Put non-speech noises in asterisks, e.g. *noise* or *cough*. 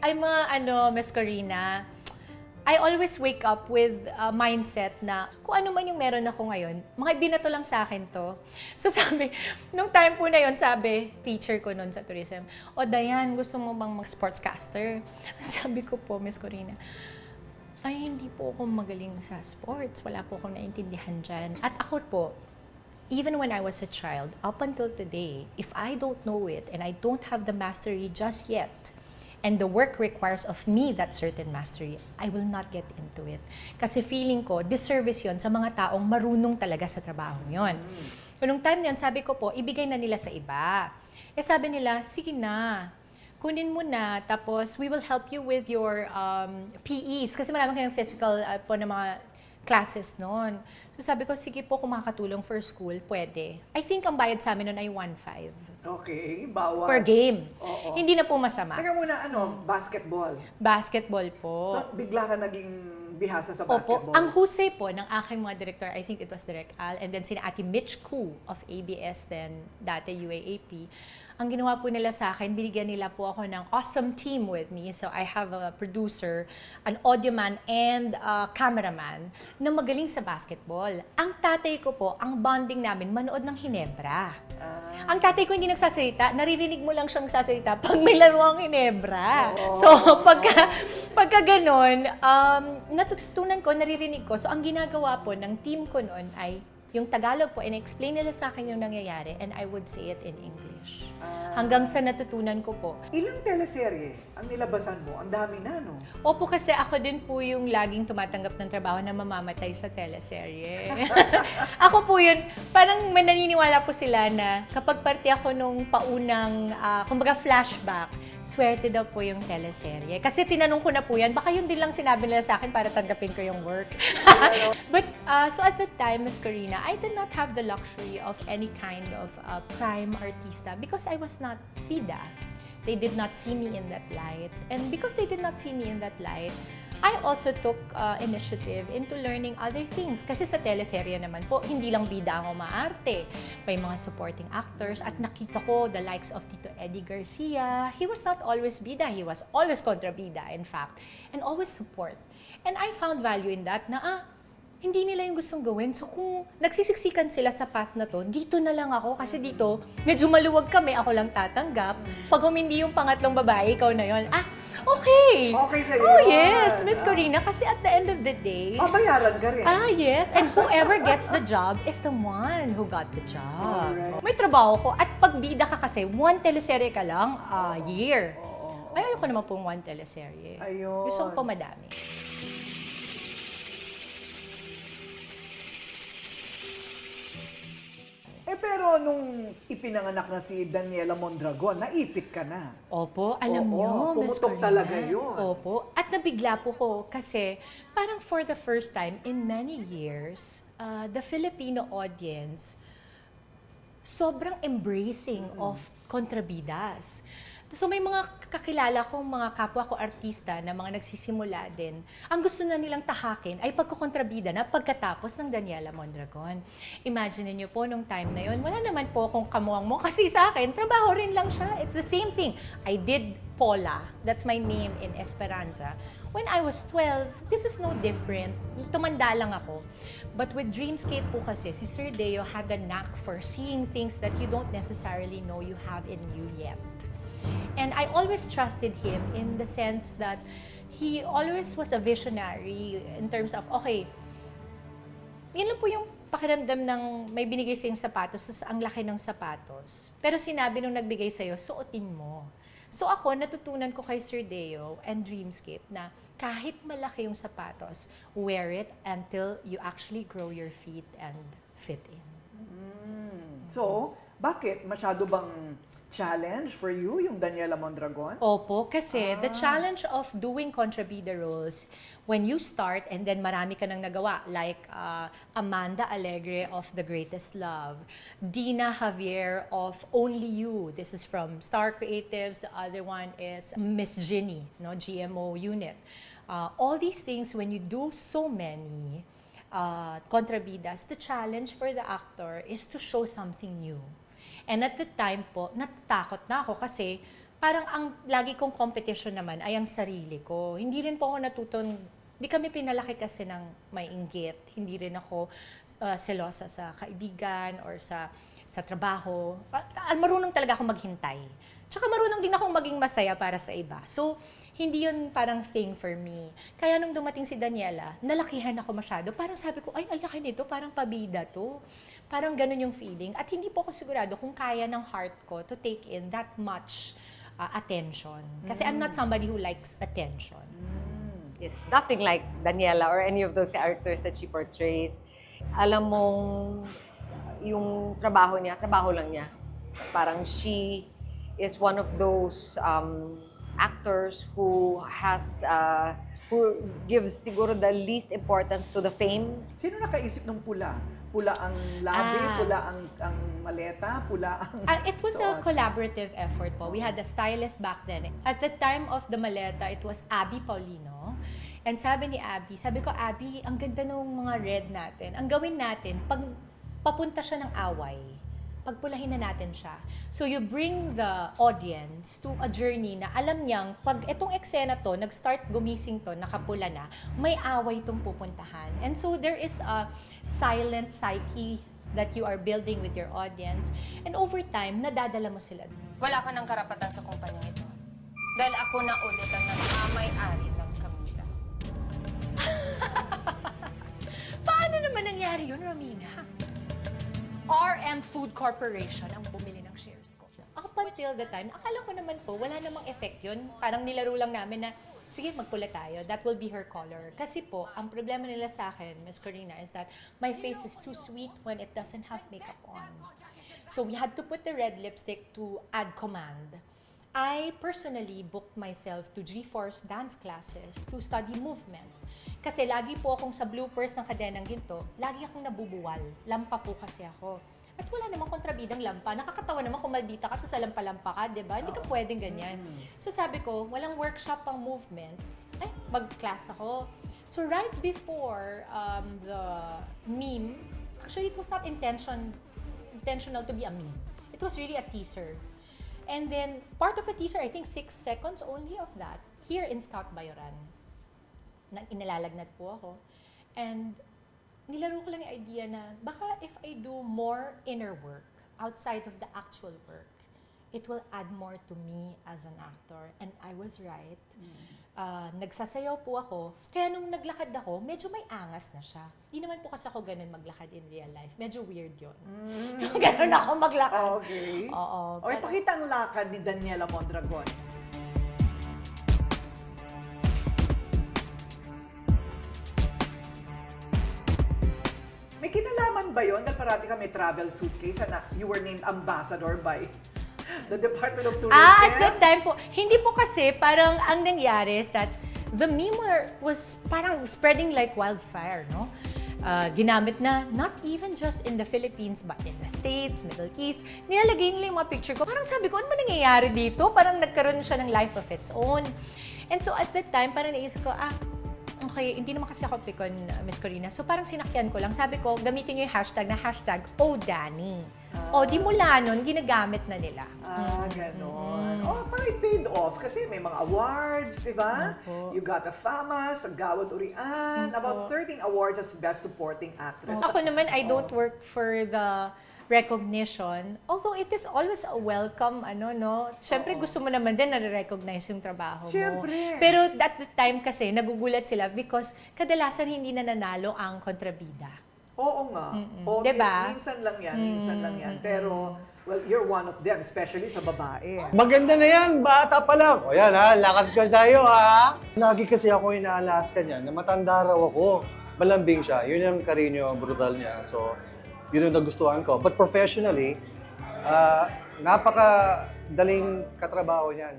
I'm a, ano, Miss Corina, I always wake up with a mindset na kung ano man yung meron ako ngayon, mga binato lang sa akin to. So *laughs* sabi, nung time po na yon sabi, teacher ko noon sa tourism, o Dayan, gusto mo bang mag-sportscaster? *laughs* Sabi ko po, Miss Corina, ay hindi po ako magaling sa sports. Wala po akong naintindihan dyan. At ako po, even when I was a child, up until today, if I don't know it and I don't have the mastery just yet, and the work requires of me that certain mastery, I will not get into it. Kasi feeling ko, disservice yon sa mga taong marunong talaga sa trabaho yon. So, nung time na yun, sabi ko po, ibigay na nila sa iba. Eh sabi nila, sige na, kunin mo na, tapos we will help you with your um, PEs. Kasi marami kayong physical uh, po na mga classes noon. So sabi ko, sige po, kung makakatulong for school, pwede. I think ang bayad sa amin noon ay 1.5 Okay, bawal. per game. Oo. Hindi na po masama. Teka muna, ano, basketball. Basketball po. So, bigla ka naging bihasa sa Opo, basketball. ang husay po ng aking mga director, I think it was Direct Al, and then sina Ate Mitch Koo of ABS then, dati UAAP, ang ginawa po nila sa akin, binigyan nila po ako ng awesome team with me. So I have a producer, an audio man, and a cameraman na magaling sa basketball. Ang tatay ko po, ang bonding namin, manood ng Hinebra. Ah, Ang tatay ko hindi nagsasalita, naririnig mo lang siyang nagsasalita pag may laro ang Hinebra. Oo. So, *laughs* pagka, pagka ganun, um, natutunan ko, naririnig ko. So, ang ginagawa po ng team ko noon ay yung Tagalog po, and-explain nila sa akin yung nangyayari, and I would say it in English. Ah. Hanggang sa natutunan ko po. Ilang teleserye ang nilabasan mo? Ang dami na, no? Opo kasi ako din po yung laging tumatanggap ng trabaho na mamamatay sa teleserye. *laughs* ako po yun, parang may naniniwala po sila na kapag parte ako nung paunang, ah, kumbaga flashback, swerte daw po yung teleserye. Kasi tinanong ko na po yan, baka yun din lang sinabi nila sa akin para tanggapin ko yung work. *laughs* But, uh, so at that time, Miss Corina, I did not have the luxury of any kind of uh, prime artista because I was not bida. They did not see me in that light. And because they did not see me in that light, I also took uh, initiative into learning other things. Kasi sa teleserye naman po, hindi lang bida ang umaarte. May mga supporting actors at nakita ko the likes of Tito Eddie Garcia. He was not always bida, he was always kontrabida, in fact. And always support. And I found value in that na, ah, hindi nila yung gustong gawin. So kung nagsisiksikan sila sa path na to, dito na lang ako kasi dito, medyo maluwag kami, ako lang tatanggap. Pag humindi yung pangatlong babae, ikaw na yon. Ah, okay! Okay sa'yo Oh yes, Miss Ah. Corina, kasi at the end of the day, Babayaran ka rin. Ah, yes. And *laughs* whoever gets the job is the one who got the job. Alright. May trabaho ko. At pag bida ka kasi, one teleserye ka lang a year. Oo. Ay, ayoko naman pong one teleserye. Ayun. Gusto ko pa madami. Pero nung ipinanganak na si Daniela Mondragon, naipit ka na. Opo, alam Oo, niyo, Miss pumutok Corina. talaga yun. Opo. At nabigla po ko kasi parang for the first time in many years, uh, the Filipino audience sobrang embracing of kontrabidas. So may mga kakilala kong mga kapwa ko artista na mga nagsisimula din. Ang gusto na nilang tahakin ay pagkukontrabida na pagkatapos ng Daniela Mondragon. Imagine niyo po nung time na yon, wala naman po akong kamuang mo kasi sa akin, trabaho rin lang siya. It's the same thing. I did Paula. That's my name in Esperanza. When I was 12, this is no different. Tumanda lang ako. But with Dreamscape po kasi, si Sir Deo had a knack for seeing things that you don't necessarily know you have in you yet. And I always trusted him in the sense that he always was a visionary in terms of, okay, yun lang po yung pakiramdam ng may binigay sa yung sapatos, tas ang laki ng sapatos. Pero sinabi nung nagbigay sa'yo, suotin mo. So ako, natutunan ko kay Sir Deo and Dreamscape na kahit malaki yung sapatos, wear it until you actually grow your feet and fit in. So, bakit? Masyado bang challenge for you yung Daniela Mondragon? Opo, kasi the challenge of doing contrabida roles, when you start and then marami ka nang nagawa, like uh, Amanda Alegre of The Greatest Love, Dina Javier of Only You, this is from Star Creatives, the other one is Miss Ginny, no, GMO unit. Uh, all these things, when you do so many uh, contrabidas, the challenge for the actor is to show something new. And at the time po, natatakot na ako kasi parang ang lagi kong competition naman ay ang sarili ko. Hindi rin po ako natutong, di kami pinalaki kasi ng may inggit. Hindi rin ako uh, selosa sa kaibigan or sa sa trabaho. Ah, marunong talaga ako maghintay. Tsaka marunong din akong maging masaya para sa iba. So, hindi yun parang thing for me. Kaya nung dumating si Daniela, nalakihan ako masyado. Parang sabi ko, ay, ang laki nito, parang pabida to. Parang ganun yung feeling. At hindi po ako sigurado kung kaya ng heart ko to take in that much uh, attention. Kasi I'm not somebody who likes attention. is nothing like Daniela or any of the characters that she portrays. Alam mong yung trabaho niya, trabaho lang niya. Parang she is one of those um, actors who has uh, who gives siguro the least importance to the fame. Sino nakaisip ng pula? Pula ang labi, Ah. pula ang, ang maleta, pula ang... Uh, it was a So, collaborative effort po. We had a stylist back then. At the time of the maleta, it was Abby Paulino. And sabi ni Abby, sabi ko, Abby, ang ganda ng mga red natin. Ang gawin natin, pag papunta siya ng away, pagpulahin na natin siya. So you bring the audience to a journey na alam niyang pag itong eksena to, nag-start gumising to, nakapula na, may away itong pupuntahan. And so there is a silent psyche that you are building with your audience. And over time, nadadala mo sila. Wala ka ng karapatan sa kumpanyang ito. Dahil ako na ulit ang nagmamay-ari ng Camila. *laughs* Paano naman nangyari yun, Ramina? RM Food Corporation ang bumili ng shares ko. Up until the time, akala ko naman po, wala namang effect yun. Parang nilaro lang namin na, sige, magpula tayo. That will be her color. Kasi po, ang problema nila sa akin, Miss Corina, is that my face is too sweet when it doesn't have makeup on. So we had to put the red lipstick to add command. I personally booked myself to G-Force dance classes to study movement. Kasi lagi po akong sa bloopers ng kadenang ginto, lagi akong nabubuwal. Lampa po kasi ako. At wala namang kontrabidang lampa. Nakakatawa naman kung maldita ka, tapos sa lampa-lampa ka, di ba? Hindi ka pwedeng ganyan. So sabi ko, walang workshop pang movement. Ay, mag-class ako. So right before um, the meme, actually it was not intention, intentional to be a meme. It was really a teaser. And then, part of a teaser, I think six seconds only of that, here in Scout Bayoran. Na, inilalagnat po ako. And nilaro ko lang yung idea na baka if I do more inner work outside of the actual work, it will add more to me as an actor. And I was right. Ah, nagsasayaw po ako. Kaya nung naglakad ako, medyo may angas na siya. Hindi naman po kasi ako ganun maglakad in real life. Medyo weird yun. *laughs* ganun ako maglakad. Okay. Oo. Okay, pero- pakita ang lakad ni Daniela Mondragon. May kinalaman ba yon dahil parati ka may travel suitcase na you were named ambassador by the Department of Tourism? Ah, at that time po, hindi po kasi parang ang nangyari is that the meme was parang spreading like wildfire, no? Ah, ginamit na not even just in the Philippines but in the States, Middle East. Nilalagay nila yung mga picture ko. Parang sabi ko, ano ba nangyayari dito? Parang nagkaroon siya ng life of its own. And so at that time, parang naisip ko, ah, Okay, hindi naman kasi ako pikon, uh, Miss Corina. So parang sinakyan ko lang. Sabi ko, gamitin nyo yung hashtag na hashtag ODani. O, di mula nun, ginagamit na nila. Ah, ganon. Oh, parang paid off kasi may mga awards, di ba? Opo. You got a FAMAS, a Gawad Urian, about 13 awards as Best Supporting Actress. Ako naman, I don't work for the recognition. Although it is always a welcome, ano, no? Siyempre, gusto mo naman din na-recognize yung trabaho mo. Siyempre. Pero at the time kasi, nagugulat sila because kadalasan hindi na nanalo ang kontrabida. Oo nga. Oo, Diba? Minsan lang yan, minsan lang yan. Pero, well, you're one of them, especially sa babae. Maganda na yan, bata pa lang. O yan ha, lakas ka sa'yo ha. Lagi kasi ako inaalaskan niya na matanda raw ako. Malambing siya, yun yung karinyo, brutal niya. So, yun yung nagustuhan ko. But professionally, ah, napaka daling katrabaho niyan.